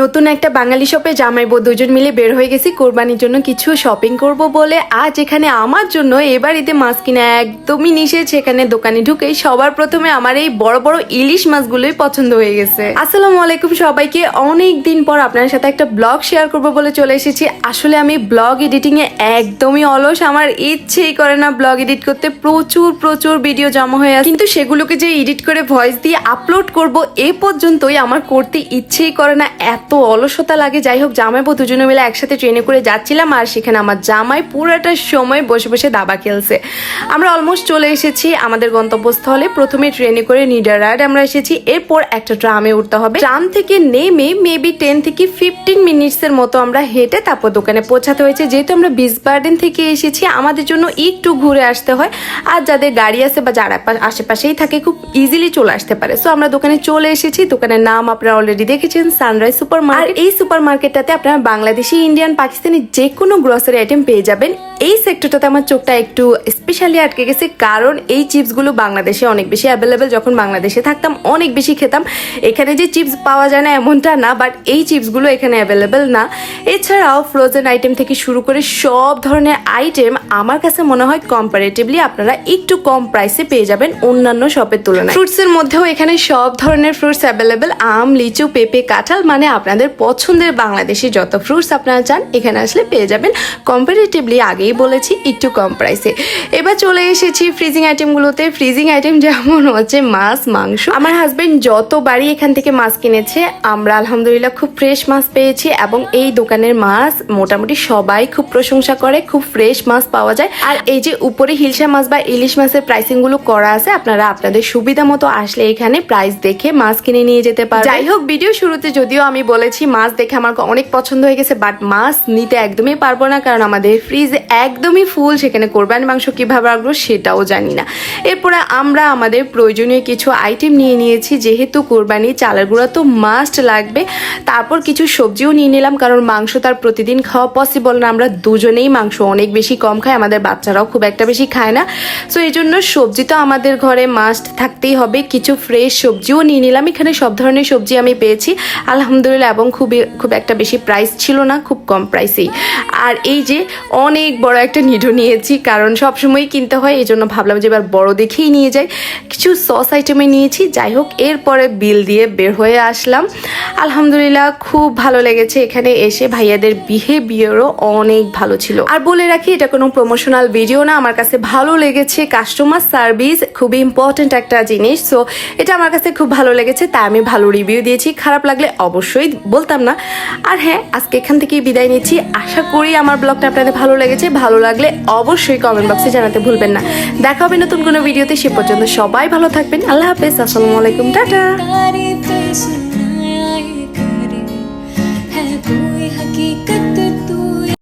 নতুন একটা বাঙালি শপে জামাই বউ দুজন মিলে বের হয়ে গেছি। কোরবানির জন্য কিছু শপিং করব বলে আজ এখানে আমার জন্য এবার ঈদে মাছ কিনা একদমই নিষেধ। সেখানে দোকানে ঢুকেই সবার প্রথমে আমার এই বড় বড় ইলিশ মাছগুলোই পছন্দ হয়ে গেছে। আসসালামু আলাইকুম সবাইকে। অনেক দিন পর আপনার সাথে একটা ব্লগ শেয়ার করব বলে চলে এসেছি। আসলে আমি ব্লগ এডিটিং এ একদমই অলস। আমার ইচ্ছেই করে না ব্লগ এডিট করতে। প্রচুর প্রচুর ভিডিও জমা হয়ে আছে। কিন্তু সেগুলোকে যে এডিট করে ভয়েস দিয়ে আপলোড করব এ পর্যন্তই আমার করতে ইচ্ছেই করে না। এত অলসতা লাগে। যাই হোক জামাই বউ দুজনে মিলে একসাথে ট্রেনে করে যাচ্ছিলাম আর সেখানে আমার জামাই পুরোটা সময় বসে বসে দাবা খেলছে। আমরা অলমোস্ট চলে এসেছি আমাদের গন্তব্যস্থলে। প্রথমে ট্রেনে করে নিডারাড আমরা এসেছি। এরপর একটা ট্রামে উঠতে হবে। ট্রাম থেকে নেমে মেবি টেন থেকে ফিফটিন মিনিটস এর মতো আমরা হেঁটে তারপর দোকানে পৌঁছাতে হয়েছে। যেহেতু আমরা বিচ গার্ডেন থেকে এসেছি, আমাদের জন্য একটু ঘুরে আসতে হয়। আর যাদের গাড়ি আছে বা যারা আশেপাশেই থাকে, খুব ইজিলি চলে আসতে পারে। সো আমরা দোকানে চলে এসেছি। দোকানের নাম আপনারা অলরেডি দেখেছেন সানরাইজ সুপার আর এই সুপার মার্কেটটাতে আপনারা বাংলাদেশি, ইন্ডিয়ান, পাকিস্তানি যে কোনো গ্রোসারি আইটেম পেয়ে যাবেন। এই সেক্টরটাতে আমার চোখটা একটু স্পেশালি আটকে গেছে, কারণ এই চিপসগুলো বাংলাদেশে অনেক বেশি অ্যাভেলেবেল যখন বাংলাদেশে থাকতাম, অনেক বেশি খেতাম। এখানে যে চিপস পাওয়া যায় না এমনটা না বাট এই চিপসগুলো এখানে অ্যাভেলেবেল না। এছাড়াও ফ্রোজেন আইটেম থেকে শুরু করে সব ধরনের আইটেম আমার কাছে মনে হয় কম্পারেটিভলি আপনারা একটু কম প্রাইসে পেয়ে যাবেন অন্যান্য শপের তুলনায়। ফ্রুটসের মধ্যেও এখানে সব ধরনের ফ্রুটস অ্যাভেলেবেল আম, লিচু, পেঁপে, কাঁঠাল মানে আপনাদের পছন্দের বাংলাদেশি যত ফ্রুটস আপনারা চান, এখানে আসলে পেয়ে যাবেন। কম্পারেটিভলি আগেই বলেছি, একটু কম প্রাইসে এবার চলে এসেছি ফ্রিজিং আইটেমগুলোতে ফ্রিজিং আইটেম যেমন হচ্ছে মাছ, মাংস। আমার হাজবেন্ড যতবারই এখান থেকে মাছ কিনেছে, আমরা আলহামদুলিল্লাহ খুব ফ্রেশ মাছ পেয়েছি এবং এই দোকানের মাছ মোটামুটি সবাই খুব প্রশংসা করে, খুব ফ্রেশ মাছ পাওয়া যায়। আর এই যে উপরে হিলসা মাছ বা ইলিশ মাছের প্রাইসিংগুলো করা আছে, আপনারা আপনাদের সুবিধা মতো আসলে এখানে প্রাইস দেখে মাছ কিনে নিয়ে যেতে পারেন যাই হোক ভিডিও শুরুতে যদিও আমি বলেছি, মাছ দেখে আমার অনেক পছন্দ হয়ে গেছে বাট মাছ নিতে একদমই পারব না, কারণ আমাদের ফ্রিজ একদমই ফুল সেখানে কোরবানি মাংস কীভাবে রাখব সেটাও জানি না। এরপরে আমরা আমাদের প্রয়োজনীয় কিছু আইটেম নিয়ে নিয়েছি, যেহেতু কোরবানি চালের গুঁড়া তো মাস্ট লাগবে, তারপর কিছু সবজিও নিয়ে নিলাম, কারণ মাংস তার প্রতিদিন খাওয়া পসিবল না, আমরা দুজনেই মাংস অনেক বেশি কম খাই, আমাদের বাচ্চারাও খুব একটা বেশি খায় না। সো এই জন্য সবজি তো আমাদের ঘরে মাস্ট থাকতেই হবে, কিছু ফ্রেশ সবজিও নিয়ে নিলাম, এখানে সব ধরনের সবজি আমি পেয়েছি, আলহামদুলিল্লাহ এবং খুবই, খুব একটা বেশি প্রাইস ছিল না, খুব কম প্রাইসেই আর এই যে অনেক বড় একটা নিডো নিয়েছি, কারণ সব সবসময় কিনতে হয়, এই জন্য ভাবলাম যে এবার বড় দেখেই নিয়ে যাই। কিছু সস আইটেমে নিয়েছি, যাই হোক, এরপরে বিল দিয়ে বের হয়ে আসলাম। আলহামদুলিল্লাহ, খুব ভালো লেগেছে এখানে এসে, ভাইয়াদের বিহেভিয়ারও অনেক ভালো ছিল। আর বলে রাখি, এটা কোনো প্রমোশনাল ভিডিও না, আমার কাছে ভালো লেগেছে কাস্টমার সার্ভিস খুবই ইম্পর্ট্যান্ট একটা জিনিস। সো এটা আমার কাছে খুব ভালো লেগেছে, তাই আমি ভালো রিভিউ দিয়েছি, খারাপ লাগলে অবশ্যই কিছুই বলতাম না। আর হ্যাঁ আজকে এখান থেকে বিদায় নিচ্ছি। আশা করি আমার ব্লগটা আপনাদের ভালো লেগেছে। ভালো লাগলে অবশ্যই কমেন্ট বক্সে জানাতে ভুলবেন না। দেখা হবে নতুন কোনো ভিডিওতে সে পর্যন্ত সবাই ভালো থাকবেন। আল্লাহ হাফেজ, আসসালামু আলাইকুম, টাটা।